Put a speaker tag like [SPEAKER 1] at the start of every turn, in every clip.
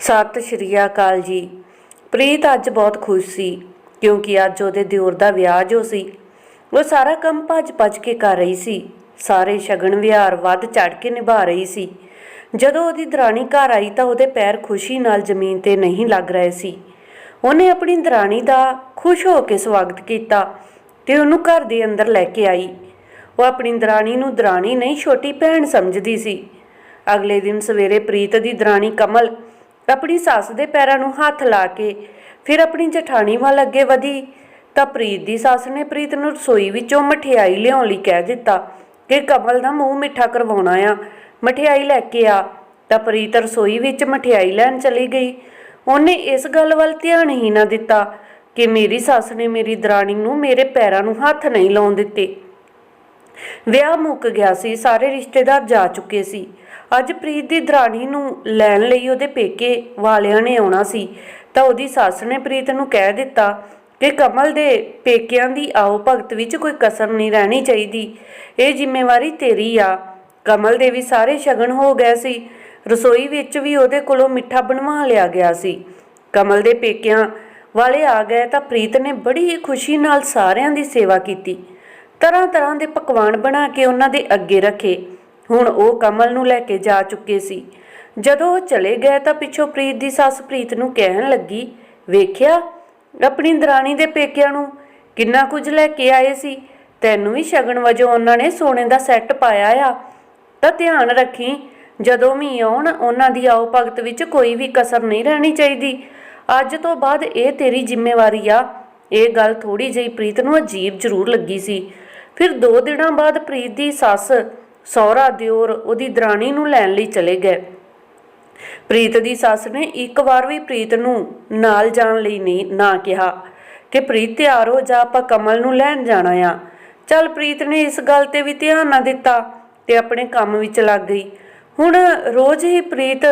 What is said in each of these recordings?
[SPEAKER 1] ਸਤਿ ਸ਼੍ਰੀ ਅਕਾਲ ਜੀ। ਪ੍ਰੀਤ ਅੱਜ ਬਹੁਤ ਖੁਸ਼ ਸੀ, ਕਿਉਂਕਿ ਅੱਜ ਉਹਦੇ ਦਿਓਰ ਦਾ ਵਿਆਹ ਜੋ ਸੀ, ਉਹ ਸਾਰਾ ਕੰਮ ਭੱਜ ਭੱਜ ਕੇ ਕਰ ਰਹੀ ਸੀ। ਸਾਰੇ ਸ਼ਗਨ ਵਿਹਾਰ ਵੱਧ ਚੜ ਕੇ ਨਿਭਾ ਰਹੀ ਸੀ। ਜਦੋਂ ਉਹਦੀ ਦਰਾਣੀ ਘਰ ਆਈ ਤਾਂ ਉਹਦੇ ਪੈਰ ਖੁਸ਼ੀ ਨਾਲ ਜ਼ਮੀਨ ਤੇ ਨਹੀਂ ਲੱਗ ਰਹੇ ਸੀ। ਉਹਨੇ ਆਪਣੀ ਦਰਾਣੀ ਦਾ ਖੁਸ਼ ਹੋ ਕੇ ਸਵਾਗਤ ਕੀਤਾ ਤੇ ਉਹਨੂੰ ਘਰ ਦੇ ਅੰਦਰ ਲੈ ਕੇ ਆਈ। ਉਹ ਆਪਣੀ ਦਰਾਣੀ ਨੂੰ ਦਰਾਣੀ ਨਹੀਂ, ਛੋਟੀ ਭੈਣ ਸਮਝਦੀ ਸੀ। ਅਗਲੇ ਦਿਨ ਸਵੇਰੇ ਪ੍ਰੀਤ ਦੀ ਦਰਾਣੀ ਕਮਲ ਆਪਣੀ ਸੱਸ ਦੇ ਪੈਰਾਂ ਨੂੰ ਹੱਥ ਲਾ ਕੇ ਫਿਰ ਆਪਣੀ ਜਠਾਣੀ ਵੱਲ ਅੱਗੇ ਵਧੀ ਤਾਂ ਪ੍ਰੀਤ ਦੀ ਸੱਸ ਨੇ ਪ੍ਰੀਤ ਨੂੰ ਰਸੋਈ ਵਿੱਚੋਂ ਮਠਿਆਈ ਲਿਆਉਣ ਲਈ ਕਹਿ ਦਿੱਤਾ ਕਿ ਕਮਲ ਦਾ ਮੂੰਹ ਮਿੱਠਾ ਕਰਵਾਉਣਾ ਆ। ਮਠਿਆਈ ਲੈ ਕੇ ਆ। ਤਾਂ ਪ੍ਰੀਤ ਰਸੋਈ ਵਿੱਚ ਮਠਿਆਈ ਲੈਣ ਚਲੀ ਗਈ। ਉਹਨੇ ਇਸ ਗੱਲ ਵੱਲ ਧਿਆਨ ਹੀ ਨਾ ਦਿੱਤਾ ਕਿ ਮੇਰੀ ਸੱਸ ਨੇ ਮੇਰੀ ਦਰਾਣੀ ਨੂੰ ਮੇਰੇ ਪੈਰਾਂ ਨੂੰ ਹੱਥ ਨਹੀਂ ਲਾਉਣ ਦਿੱਤੇ। ਵਿਆਹ ਮੁੱਕ ਗਿਆ ਸੀ। ਸਾਰੇ ਰਿਸ਼ਤੇਦਾਰ ਜਾ ਚੁੱਕੇ ਸੀ। ਅੱਜ ਪ੍ਰੀਤ ਦੀ ਦਰਾਣੀ ਨੂੰ ਲੈਣ ਲਈ ਉਹਦੇ ਪੇਕੇ ਵਾਲਿਆਂ ਨੇ ਆਉਣਾ ਸੀ, ਤਾਂ ਉਹਦੀ ਸੱਸ ਨੇ ਪ੍ਰੀਤ ਨੂੰ ਕਹਿ ਦਿੱਤਾ ਕਿ ਕਮਲ ਦੇ ਪੇਕਿਆਂ ਦੀ ਆਓ ਭਗਤ ਵਿੱਚ ਕੋਈ ਕਸਰ ਨਹੀਂ ਰਹਿਣੀ ਚਾਹੀਦੀ, ਇਹ ਜ਼ਿੰਮੇਵਾਰੀ ਤੇਰੀ ਆ। ਕਮਲ ਦੇ ਵੀ ਸਾਰੇ ਸ਼ਗਨ ਹੋ ਗਏ ਸੀ, ਰਸੋਈ ਵਿੱਚ ਵੀ ਉਹਦੇ ਕੋਲੋਂ ਮਿੱਠਾ ਬਣਵਾ ਲਿਆ ਗਿਆ ਸੀ। ਕਮਲ ਦੇ ਪੇਕਿਆਂ ਵਾਲੇ ਆ ਗਏ ਤਾਂ ਪ੍ਰੀਤ ਨੇ ਬੜੀ ਹੀ ਖੁਸ਼ੀ ਨਾਲ ਸਾਰਿਆਂ ਦੀ ਸੇਵਾ ਕੀਤੀ। ਤਰ੍ਹਾਂ ਤਰ੍ਹਾਂ ਦੇ ਪਕਵਾਨ ਬਣਾ ਕੇ ਉਹਨਾਂ ਦੇ ਅੱਗੇ ਰੱਖੇ। ਹੁਣ ਉਹ ਕਮਲ ਨੂੰ ਲੈ ਕੇ ਜਾ ਚੁੱਕੇ ਸੀ। ਜਦੋਂ ਉਹ ਚਲੇ ਗਏ ਤਾਂ ਪਿੱਛੋਂ ਪ੍ਰੀਤ ਦੀ ਸੱਸ ਪ੍ਰੀਤ ਨੂੰ ਕਹਿਣ ਲੱਗੀ, ਵੇਖਿਆ? ਆਪਣੀ ਦਰਾਣੀ ਦੇ ਪੇਕਿਆਂ ਨੂੰ ਕਿੰਨਾ ਕੁਝ ਲੈ ਕੇ ਆਏ ਸੀ। ਤੈਨੂੰ ਵੀ ਸ਼ਗਨ ਵਜੋਂ ਉਹਨਾਂ ਨੇ ਸੋਨੇ ਦਾ ਸੈੱਟ ਪਾਇਆ ਆ। ਤਾਂ ਧਿਆਨ ਰੱਖੀ, ਜਦੋਂ ਵੀ ਆਉਣ, ਉਹਨਾਂ ਦੀ ਆਓ ਭਗਤ ਵਿੱਚ ਕੋਈ ਵੀ ਕਸਰ ਨਹੀਂ ਰਹਿਣੀ ਚਾਹੀਦੀ। ਅੱਜ ਤੋਂ ਬਾਅਦ ਇਹ ਤੇਰੀ ਜ਼ਿੰਮੇਵਾਰੀ ਆ। ਇਹ ਗੱਲ ਥੋੜੀ ਜਿਹੀ ਪ੍ਰੀਤ ਨੂੰ ਅਜੀਬ ਜ਼ਰੂਰ ਲੱਗੀ ਸੀ। ਫਿਰ 2 ਦਿਨਾਂ ਬਾਅਦ ਪ੍ਰੀਤ ਦੀ ਸੱਸ ਸਹੁਰਾ ਦਿਓਰ ਉਹਦੀ ਦਰਾਣੀ ਨੂੰ ਲੈਣ ਲਈ ਚਲੇ ਗਏ। ਪ੍ਰੀਤ ਦੀ ਸੱਸ ਨੇ ਇੱਕ ਵਾਰ ਵੀ ਪ੍ਰੀਤ ਨੂੰ ਨਾਲ ਜਾਣ ਲਈ ਨਹੀਂ, ਨਾ ਕਿਹਾ ਕਿ ਪ੍ਰੀਤ ਤਿਆਰ ਹੋ ਜਾ, ਆਪਾਂ ਕਮਲ ਨੂੰ ਲੈਣ ਜਾਣਾ ਆ। ਚੱਲ ਪ੍ਰੀਤ ਨੇ ਇਸ ਗੱਲ ਤੇ ਵੀ ਧਿਆਨ ਨਾ ਦਿੱਤਾ ਤੇ ਆਪਣੇ ਕੰਮ ਵਿੱਚ ਲੱਗ ਗਈ। ਹੁਣ ਰੋਜ਼ ਹੀ ਪ੍ਰੀਤ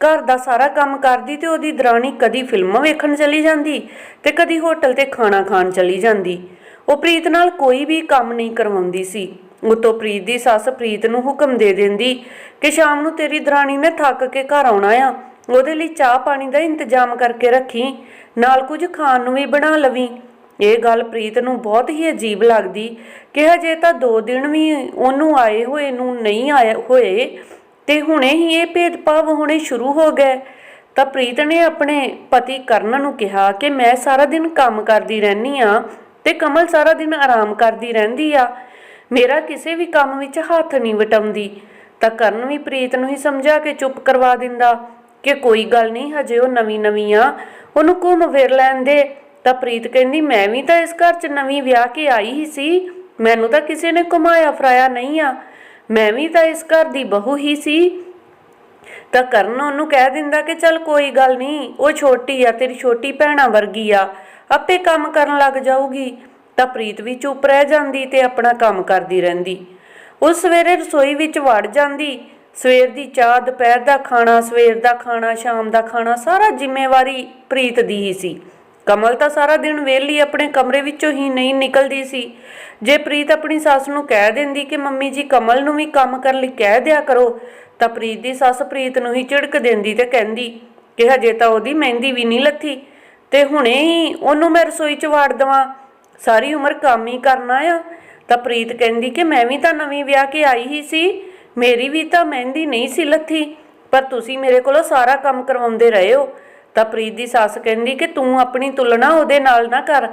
[SPEAKER 1] ਘਰ ਦਾ ਸਾਰਾ ਕੰਮ ਕਰਦੀ ਤੇ ਉਹਦੀ ਦਰਾਣੀ ਕਦੀ ਫਿਲਮਾਂ ਵੇਖਣ ਚਲੀ ਜਾਂਦੀ ਤੇ ਕਦੀ ਹੋਟਲ ਤੇ ਖਾਣਾ ਖਾਣ ਚਲੀ ਜਾਂਦੀ। ਉਹ ਪ੍ਰੀਤ ਨਾਲ ਕੋਈ ਵੀ ਕੰਮ ਨਹੀਂ ਕਰਵਾਉਂਦੀ ਸੀ। ਉਤੋਂ ਪ੍ਰੀਤ ਦੀ ਸੱਸ ਪ੍ਰੀਤ ਨੂੰ ਹੁਕਮ ਦੇ ਦਿੰਦੀ ਕਿ ਸ਼ਾਮ ਨੂੰ ਤੇਰੀ ਦਰਾਣੀ ਨੇ ਥੱਕ ਕੇ ਘਰ ਆਉਣਾ ਆ। ਉਹਦੇ ਲਈ ਚਾਹ ਪਾਣੀ ਦਾ ਇੰਤਜ਼ਾਮ ਕਰਕੇ ਰੱਖੀ, ਨਾਲ ਕੁਝ ਖਾਣ ਨੂੰ ਵੀ ਬਣਾ ਲਵੀਂ। ਇਹ ਗੱਲ ਪ੍ਰੀਤ ਨੂੰ ਬਹੁਤ ਹੀ ਅਜੀਬ ਲੱਗਦੀ ਕਿ ਹਜੇ ਤਾਂ 2 ਦਿਨ ਵੀ ਉਹਨੂੰ ਆਏ ਹੋਏ ਨੂੰ ਨਹੀਂ ਆਏ ਹੋਏ ਤੇ ਹੁਣੇ ਹੀ ਇਹ ਭੇਦਭਾਵ ਹੋਣੇ ਸ਼ੁਰੂ ਹੋ ਗਏ। ਤਾਂ ਪ੍ਰੀਤ ਨੇ ਆਪਣੇ ਪਤੀ ਕਰਨ ਨੂੰ ਕਿਹਾ ਕਿ ਮੈਂ ਸਾਰਾ ਦਿਨ ਕੰਮ ਕਰਦੀ ਰਹਿਨੀ ਆ ਤੇ ਕਮਲ ਸਾਰਾ ਦਿਨ ਆਰਾਮ ਕਰਦੀ ਰਹਿੰਦੀ ਆ। ਮੇਰਾ ਕਿਸੇ ਵੀ ਕੰਮ ਵਿੱਚ ਹੱਥ ਨਹੀਂ ਵਟਾਉਂਦੀ। ਤਾਂ ਕਰਨ ਵੀ ਪ੍ਰੀਤ ਨੂੰ ਹੀ ਸਮਝਾ ਕੇ ਚੁੱਪ ਕਰਵਾ ਦਿੰਦਾ ਕਿ ਕੋਈ ਗੱਲ ਨਹੀਂ, ਹਜੇ ਉਹ ਨਵੀਂ ਨਵੀਂ ਆ, ਉਹਨੂੰ ਘੁੰਮ ਫਿਰ ਲੈਣ ਦੇ। ਤਾਂ ਪ੍ਰੀਤ ਕਹਿੰਦੀ, ਮੈਂ ਵੀ ਤਾਂ ਇਸ ਘਰ 'ਚ ਨਵੀਂ ਵਿਆਹ ਕੇ ਆਈ ਹੀ ਸੀ। ਮੈਨੂੰ ਤਾਂ ਕਿਸੇ ਨੇ ਘੁਮਾਇਆ ਫਰਾਇਆ ਨਹੀਂ ਆ। ਮੈਂ ਵੀ ਤਾਂ ਇਸ ਘਰ ਦੀ ਬਹੂ ਹੀ ਸੀ। ਤਾਂ ਕਰਨ ਉਹਨੂੰ ਕਹਿ ਦਿੰਦਾ ਕਿ, ਚੱਲ ਕੋਈ ਗੱਲ ਨਹੀਂ, ਉਹ ਛੋਟੀ ਆ, ਤੇਰੀ ਛੋਟੀ ਭੈਣਾ ਵਰਗੀ ਆ, ਆਪੇ ਕੰਮ ਕਰਨ ਲੱਗ ਜਾਊਗੀ। ਤਾਂ ਪ੍ਰੀਤ ਵੀ ਚੁੱਪ ਰਹਿ ਜਾਂਦੀ ਤੇ ਆਪਣਾ ਕੰਮ ਕਰਦੀ ਰਹਿੰਦੀ। ਉਹ ਸਵੇਰੇ ਰਸੋਈ ਵਿੱਚ ਵੜ ਜਾਂਦੀ। ਸਵੇਰ ਦੀ ਚਾਹ, ਦੁਪਹਿਰ ਦਾ ਖਾਣਾ, ਸਵੇਰ ਦਾ ਖਾਣਾ, ਸ਼ਾਮ ਦਾ ਖਾਣਾ, ਸਾਰਾ ਜ਼ਿੰਮੇਵਾਰੀ ਪ੍ਰੀਤ ਦੀ ਹੀ ਸੀ। ਕਮਲ ਤਾਂ ਸਾਰਾ ਦਿਨ ਵਿਹਲੀ ਆਪਣੇ ਕਮਰੇ ਵਿੱਚੋਂ ਹੀ ਨਹੀਂ ਨਿਕਲਦੀ ਸੀ। ਜੇ ਪ੍ਰੀਤ ਆਪਣੀ ਸੱਸ ਨੂੰ ਕਹਿ ਦਿੰਦੀ ਕਿ ਮੰਮੀ ਜੀ ਕਮਲ ਨੂੰ ਵੀ ਕੰਮ ਕਰਨ ਲਈ ਕਹਿ ਦਿਆ ਕਰੋ, ਤਾਂ ਪ੍ਰੀਤ ਦੀ ਸੱਸ ਪ੍ਰੀਤ ਨੂੰ ਹੀ ਝਿੜਕ ਦਿੰਦੀ ਤੇ ਕਹਿੰਦੀ ਕਿ ਹਜੇ ਤਾਂ ਉਹਦੀ ਮਹਿੰਦੀ ਵੀ ਨਹੀਂ ਲੱਥੀ ਤੇ ਹੁਣੇ ਹੀ ਉਹਨੂੰ ਮੈਂ ਰਸੋਈ 'ਚ ਵਾੜ ਦਵਾਂ। ਸਾਰੀ ਉਮਰ ਕੰਮ ਹੀ ਕਰਨਾ ਆ। ਤਾਂ ਪ੍ਰੀਤ ਕਹਿੰਦੀ ਕਿ ਮੈਂ ਵੀ ਤਾਂ ਨਵੀਂ ਵਿਆਹ ਕੇ ਆਈ ਹੀ ਸੀ। ਮੇਰੀ ਵੀ ਤਾਂ ਮਹਿੰਦੀ ਨਹੀਂ ਸੀ ਲੱਥੀ। ਪਰ ਤੁਸੀਂ ਮੇਰੇ ਕੋਲੋਂ ਸਾਰਾ ਕੰਮ ਕਰਵਾਉਂਦੇ ਰਹੇ ਹੋ। ਤਾਂ ਪ੍ਰੀਤ ਦੀ ਸੱਸ ਕਹਿੰਦੀ ਕਿ ਤੂੰ ਆਪਣੀ ਤੁਲਨਾ ਉਹਦੇ ਨਾਲ ਨਾ ਕਰ।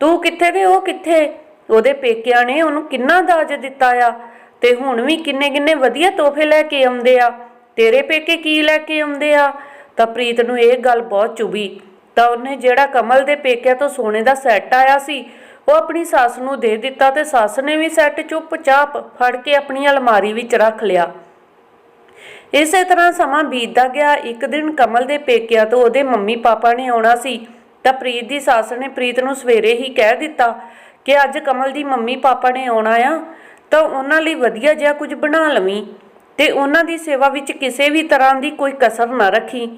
[SPEAKER 1] ਤੂੰ ਕਿੱਥੇ ਤੇ ਉਹ ਕਿੱਥੇ? ਉਹਦੇ ਪੇਕਿਆਂ ਨੇ ਉਹਨੂੰ ਕਿੰਨਾ ਦਾਜ ਦਿੱਤਾ ਆ? ਤੇ ਹੁਣ ਵੀ ਕਿੰਨੇ ਕਿੰਨੇ ਵਧੀਆ ਤੋਹਫੇ ਲੈ ਕੇ ਆਉਂਦੇ ਆ। ਤੇਰੇ ਪੇਕੇ ਕੀ ਲੈ ਕੇ ਆਉਂਦੇ ਆ? ਤਾਂ ਪ੍ਰੀਤ ਨੂੰ ਇਹ ਗੱਲ ਬਹੁਤ ਚੁਭੀ। ਤਾਂ ਉਹਨੇ ਜਿਹੜਾ ਕਮਲ ਦੇ ਪੇਕਿਆਂ ਤੋਂ ਸੋਨੇ ਦਾ ਸੈੱਟ ਆਇਆ ਸੀ ਉਹ ਆਪਣੀ ਸੱਸ ਨੂੰ ਦੇ ਦਿੱਤਾ ਤੇ ਸੱਸ ਨੇ ਵੀ ਸੈੱਟ ਚੁੱਪਚਾਪ ਫੜ ਕੇ ਆਪਣੀ ਅਲਮਾਰੀ ਵਿੱਚ ਰੱਖ ਲਿਆ। ਇਸੇ ਤਰ੍ਹਾਂ ਸਮਾਂ ਬੀਤਦਾ ਗਿਆ। ਇੱਕ ਦਿਨ ਕਮਲ ਦੇ ਪੇਕਿਆਂ ਤੋਂ ਉਹਦੇ ਮੰਮੀ ਪਾਪਾ ਨੇ ਆਉਣਾ ਸੀ ਤਾਂ ਪ੍ਰੀਤ ਦੀ ਸੱਸ ਨੇ ਪ੍ਰੀਤ ਨੂੰ ਸਵੇਰੇ ਹੀ ਕਹਿ ਦਿੱਤਾ ਕਿ ਅੱਜ ਕਮਲ ਦੀ ਮੰਮੀ ਪਾਪਾ ਨੇ ਆਉਣਾ ਆ, ਤਾਂ ਉਹਨਾਂ ਲਈ ਵਧੀਆ ਜਿਹਾ ਕੁਝ ਬਣਾ ਲਵੀਂ ਤੇ ਉਹਨਾਂ ਦੀ ਸੇਵਾ ਵਿੱਚ ਕਿਸੇ ਵੀ ਤਰ੍ਹਾਂ ਦੀ ਕੋਈ ਕਸਰ ਨਾ ਰੱਖੀ।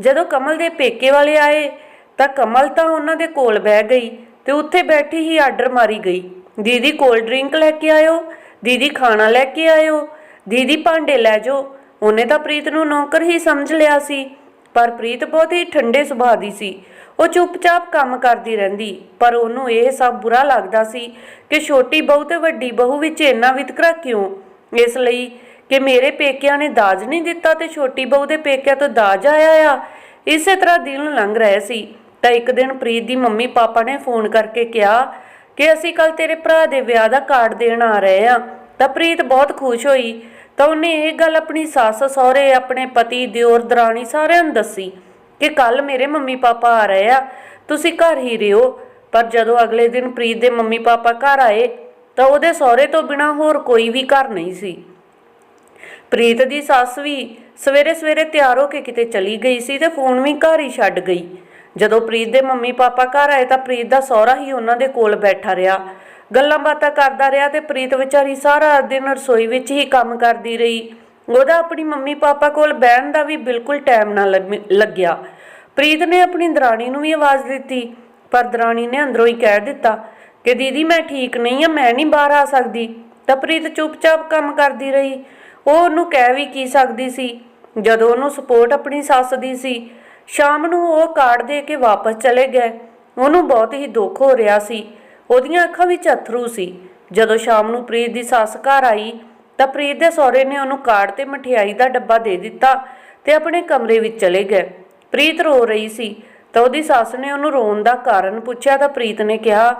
[SPEAKER 1] ਜਦੋਂ ਕਮਲ ਦੇ ਪੇਕੇ ਵਾਲੇ ਆਏ ਤਾਂ ਕਮਲ ਤਾਂ ਉਹਨਾਂ ਦੇ ਕੋਲ ਬਹਿ ਗਈ ਤੇ ਉੱਥੇ ਬੈਠੀ ਹੀ ਆਰਡਰ ਮਾਰੀ ਗਈ। ਦੀਦੀ ਕੋਲਡ ਡਰਿੰਕ ਲੈ ਕੇ ਆਇਓ, ਦੀਦੀ ਖਾਣਾ ਲੈ ਕੇ ਆਇਓ, ਦੀਦੀ ਭਾਂਡੇ ਲੈ ਜਾਓ। ਉਹਨੇ ਤਾਂ ਪ੍ਰੀਤ ਨੂੰ ਨੌਕਰ ਹੀ ਸਮਝ ਲਿਆ ਸੀ, ਪਰ ਪ੍ਰੀਤ ਬਹੁਤ ਹੀ ਠੰਡੇ ਸੁਭਾਅ ਦੀ ਸੀ। ਉਹ ਚੁੱਪਚਾਪ ਕੰਮ ਕਰਦੀ ਰਹਿੰਦੀ, ਪਰ ਉਹਨੂੰ ਇਹ ਸਭ ਬੁਰਾ ਲੱਗਦਾ ਸੀ ਕਿ ਛੋਟੀ ਬਹੂ ਤੇ ਵੱਡੀ ਬਹੂ ਵਿੱਚ ਇੰਨਾ ਵਿਤਕਰਾ ਕਿਉਂ? ਇਸ ਲਈ ਕਿ ਮੇਰੇ ਪੇਕਿਆਂ ਨੇ ਦਾਜ ਨਹੀਂ ਦਿੱਤਾ ਤੇ ਛੋਟੀ ਬਹੂ ਦੇ ਪੇਕਿਆਂ ਤੋਂ ਦਾਜ ਆਇਆ ਆ। ਇਸੇ ਤਰ੍ਹਾਂ ਦਿਨ ਲੰਘ ਰਹੇ ਸੀ। ਤਾਂ ਇੱਕ ਦਿਨ ਪ੍ਰੀਤ ਦੀ ਮੰਮੀ ਪਾਪਾ ਨੇ ਫੋਨ ਕਰਕੇ ਕਿਹਾ ਕਿ ਅਸੀਂ ਕੱਲ ਤੇਰੇ ਭਰਾ ਦੇ ਵਿਆਹ ਦਾ ਕਾਰਡ ਦੇਣ ਆ ਰਹੇ ਆ ਤਾਂ ਪ੍ਰੀਤ ਬਹੁਤ ਖੁਸ਼ ਹੋਈ। ਤਾਂ ਉਹਨੇ ਇਹ ਗੱਲ ਆਪਣੀ ਸੱਸ, ਸਹੁਰੇ, ਆਪਣੇ ਪਤੀ, ਦਿਓਰ, ਦਰਾਣੀ ਸਾਰਿਆਂ ਨੂੰ ਦੱਸੀ ਕਿ ਕੱਲ ਮੇਰੇ ਮੰਮੀ ਪਾਪਾ ਆ ਰਹੇ ਆ। ਤੁਸੀਂ ਘਰ ਹੀ ਰਿਓ ਪਰ ਜਦੋਂ ਅਗਲੇ ਦਿਨ ਪ੍ਰੀਤ ਦੇ ਮੰਮੀ ਪਾਪਾ ਘਰ ਆਏ, ਤਾਂ ਉਹਦੇ ਸਹੁਰੇ ਤੋਂ ਬਿਨਾ ਹੋਰ ਕੋਈ ਵੀ ਘਰ ਨਹੀਂ ਸੀ। ਪ੍ਰੀਤ ਦੀ ਸੱਸ ਵੀ ਸਵੇਰੇ ਸਵੇਰੇ ਤਿਆਰ ਹੋ ਕੇ ਕਿਤੇ ਚਲੀ ਗਈ ਸੀ ਤੇ ਫੋਨ ਵੀ ਘਰ ਹੀ ਛੱਡ ਗਈ। ਜਦੋਂ ਪ੍ਰੀਤ ਦੇ ਮੰਮੀ ਪਾਪਾ ਘਰ ਆਏ ਤਾਂ ਪ੍ਰੀਤ ਦਾ ਸਹੁਰਾ ਹੀ ਉਹਨਾਂ ਦੇ ਕੋਲ ਬੈਠਾ ਰਿਹਾ। ਗੱਲਾਂ ਬਾਤਾਂ ਕਰਦਾ ਰਿਹਾ ਤੇ ਪ੍ਰੀਤ ਵਿਚਾਰੀ ਸਾਰਾ ਦਿਨ ਰਸੋਈ ਵਿੱਚ ਹੀ ਕੰਮ ਕਰਦੀ ਰਹੀ। ਉਹਦਾ ਆਪਣੀ ਮੰਮੀ ਪਾਪਾ ਕੋਲ ਬਹਿਣ ਦਾ ਵੀ ਬਿਲਕੁਲ ਟਾਈਮ ਨਾ ਲੱਗ- ਲੱਗਿਆ। ਪ੍ਰੀਤ ਨੇ ਆਪਣੀ ਦਰਾਣੀ ਨੂੰ ਵੀ ਆਵਾਜ਼ ਦਿੱਤੀ, ਪਰ ਦਰਾਣੀ ਨੇ ਅੰਦਰੋਂ ਹੀ ਕਹਿ ਦਿੱਤਾ ਕਿ ਦੀਦੀ ਮੈਂ ਠੀਕ ਨਹੀਂ ਆ, ਮੈਂ ਨਹੀਂ ਬਾਹਰ ਆ ਸਕਦੀ। ਤਾਂ ਪ੍ਰੀਤ ਚੁੱਪਚਾਪ ਕੰਮ ਕਰਦੀ ਰਹੀ। ਉਹ ਉਹਨੂੰ ਕਹਿ ਵੀ ਕੀ ਸਕਦੀ ਸੀ? ਜਦੋਂ ਉਹਨੂੰ ਸਪੋਰਟ ਆਪਣੀ ਸੱਸ ਦੀ ਸੀ ਸ਼ਾਮ ਨੂੰ ਉਹ ਕਾਰਡ ਦੇ ਕੇ ਵਾਪਸ ਚਲੇ ਗਏ। ਉਹਨੂੰ ਬਹੁਤ ਹੀ ਦੁੱਖ ਹੋ ਰਿਹਾ ਸੀ। ਉਹਦੀਆਂ ਅੱਖਾਂ ਵਿੱਚ ਅਥਰੂ ਸੀ। ਜਦੋਂ ਸ਼ਾਮ ਨੂੰ ਪ੍ਰੀਤ ਦੀ ਸੱਸ ਘਰ ਆਈ, ਤਾਂ ਪ੍ਰੀਤ ਦੇ ਸਹੁਰੇ ਨੇ ਉਹਨੂੰ ਕਾਰਡ ਤੇ ਮਠਿਆਈ ਦਾ ਡੱਬਾ ਦੇ ਦਿੱਤਾ ਤੇ ਆਪਣੇ ਕਮਰੇ ਵਿੱਚ ਚਲੇ ਗਏ। ਪ੍ਰੀਤ ਰੋ ਰਹੀ ਸੀ। ਤਾਂ ਉਹਦੀ ਸੱਸ ਨੇ ਉਹਨੂੰ ਰੋਣ ਦਾ ਕਾਰਨ ਪੁੱਛਿਆ ਤਾਂ ਪ੍ਰੀਤ ਨੇ ਕਿਹਾ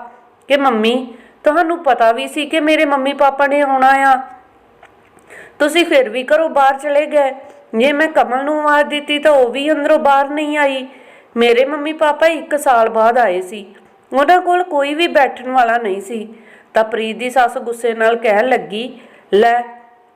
[SPEAKER 1] ਕਿ, ਮੰਮੀ, ਤੁਹਾਨੂੰ ਪਤਾ ਵੀ ਸੀ ਕਿ ਮੇਰੇ ਮੰਮੀ ਪਾਪਾ ਨੇ ਆਉਣਾ ਆ। ਤੁਸੀਂ ਫਿਰ ਵੀ ਘਰੋਂ ਬਾਹਰ ਚਲੇ ਗਏ। ਜੇ ਮੈਂ ਕਮਲ ਨੂੰ ਆਵਾਜ਼ ਦਿੱਤੀ ਤਾਂ ਉਹ ਵੀ ਅੰਦਰੋਂ ਬਾਹਰ ਨਹੀਂ ਆਈ। ਮੇਰੇ ਮੰਮੀ ਪਾਪਾ ਇੱਕ ਸਾਲ ਬਾਅਦ ਆਏ ਸੀ। ਉਹਨਾਂ ਕੋਲ ਕੋਈ ਵੀ ਬੈਠਣ ਵਾਲਾ ਨਹੀਂ ਸੀ। ਤਾਂ ਪ੍ਰੀਤ ਦੀ ਸੱਸ ਗੁੱਸੇ ਨਾਲ ਕਹਿਣ ਲੱਗੀ, ਲੈ,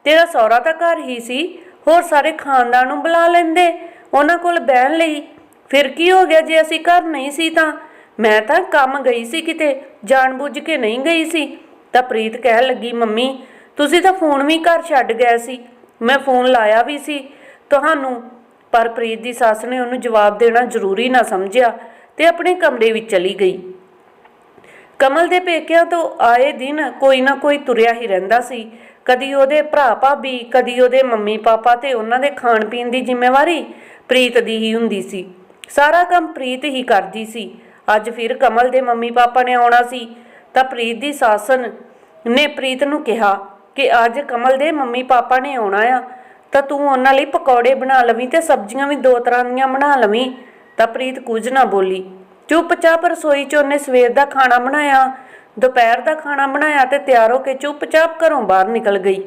[SPEAKER 1] ਤੇਰਾ ਸਹੁਰਾ ਤਾਂ ਘਰ ਹੀ ਸੀ। ਹੋਰ ਸਾਰੇ ਖਾਨਦਾਨ ਨੂੰ ਬੁਲਾ ਲੈਂਦੇ। ਉਹਨਾਂ ਕੋਲ ਬਹਿਣ ਲਈ। ਫਿਰ ਕੀ ਹੋ ਗਿਆ ਜੇ ਅਸੀਂ ਘਰ ਨਹੀਂ ਸੀ ਤਾਂ? ਮੈਂ ਤਾਂ ਕੰਮ ਗਈ ਸੀ ਕਿਤੇ, ਜਾਣਬੁੱਝ ਕੇ ਨਹੀਂ ਗਈ ਸੀ। ਤਾਂ ਪ੍ਰੀਤ ਕਹਿਣ ਲੱਗੀ, ਮੰਮੀ, ਤੁਸੀਂ ਤਾਂ ਫੋਨ ਵੀ ਘਰ ਛੱਡ ਗਏ ਸੀ। ਮੈਂ ਫੋਨ ਲਾਇਆ ਵੀ ਸੀ। ਤੁਹਾਨੂੰ ਪਰ ਪ੍ਰੀਤ ਦੀ ਸੱਸ ਨੇ ਉਹਨੂੰ ਜਵਾਬ ਦੇਣਾ ਜ਼ਰੂਰੀ ਨਾ ਸਮਝਿਆ ਤੇ ਆਪਣੇ ਕਮਰੇ ਵਿੱਚ ਚਲੀ ਗਈ। ਕਮਲ ਦੇ ਪੇਕਿਆਂ ਤੋਂ ਆਏ ਦਿਨ ਕੋਈ ਨਾ ਕੋਈ ਤੁਰਿਆ ਹੀ ਰਹਿੰਦਾ ਸੀ। ਕਦੀ ਉਹਦੇ ਭਰਾ ਭਾਬੀ, ਕਦੀ ਉਹਦੇ ਮੰਮੀ ਪਾਪਾ ਤੇ ਉਹਨਾਂ ਦੇ ਖਾਣ ਪੀਣ ਦੀ ਜ਼ਿੰਮੇਵਾਰੀ ਪ੍ਰੀਤ ਦੀ ਹੀ ਹੁੰਦੀ ਸੀ। ਸਾਰਾ ਕੰਮ ਪ੍ਰੀਤ ਹੀ ਕਰਦੀ ਸੀ। ਅੱਜ ਫਿਰ ਕਮਲ ਦੇ ਮੰਮੀ ਪਾਪਾ ਨੇ ਆਉਣਾ ਸੀ ਤਾਂ ਪ੍ਰੀਤ ਦੀ ਸਾਸਨ ਨੇ ਪ੍ਰੀਤ ਨੂੰ ਕਿਹਾ ਕਿ ਅੱਜ ਕਮਲ ਦੇ ਮੰਮੀ ਪਾਪਾ ਨੇ ਆਉਣਾ ਆ। ਤਾਂ ਤੂੰ ਉਹਨਾਂ ਲਈ ਪਕੌੜੇ ਬਣਾ ਲਵੀਂ ਤੇ ਸਬਜ਼ੀਆਂ ਵੀ ਦੋ ਤਰ੍ਹਾਂ ਦੀਆਂ ਬਣਾ ਲਵੀਂ। ਤਾਂ ਪ੍ਰੀਤ ਕੁਝ ਨਾ ਬੋਲੀ। ਚੁੱਪਚਾਪ ਰਸੋਈ 'ਚ ਉਹਨੇ ਸਵੇਰ ਦਾ ਖਾਣਾ ਬਣਾਇਆ, ਦੁਪਹਿਰ ਦਾ ਖਾਣਾ ਬਣਾਇਆ ਤੇ ਤਿਆਰ ਹੋ ਕੇ ਚੁੱਪਚਾਪ ਘਰੋਂ ਬਾਹਰ ਨਿਕਲ ਗਈ।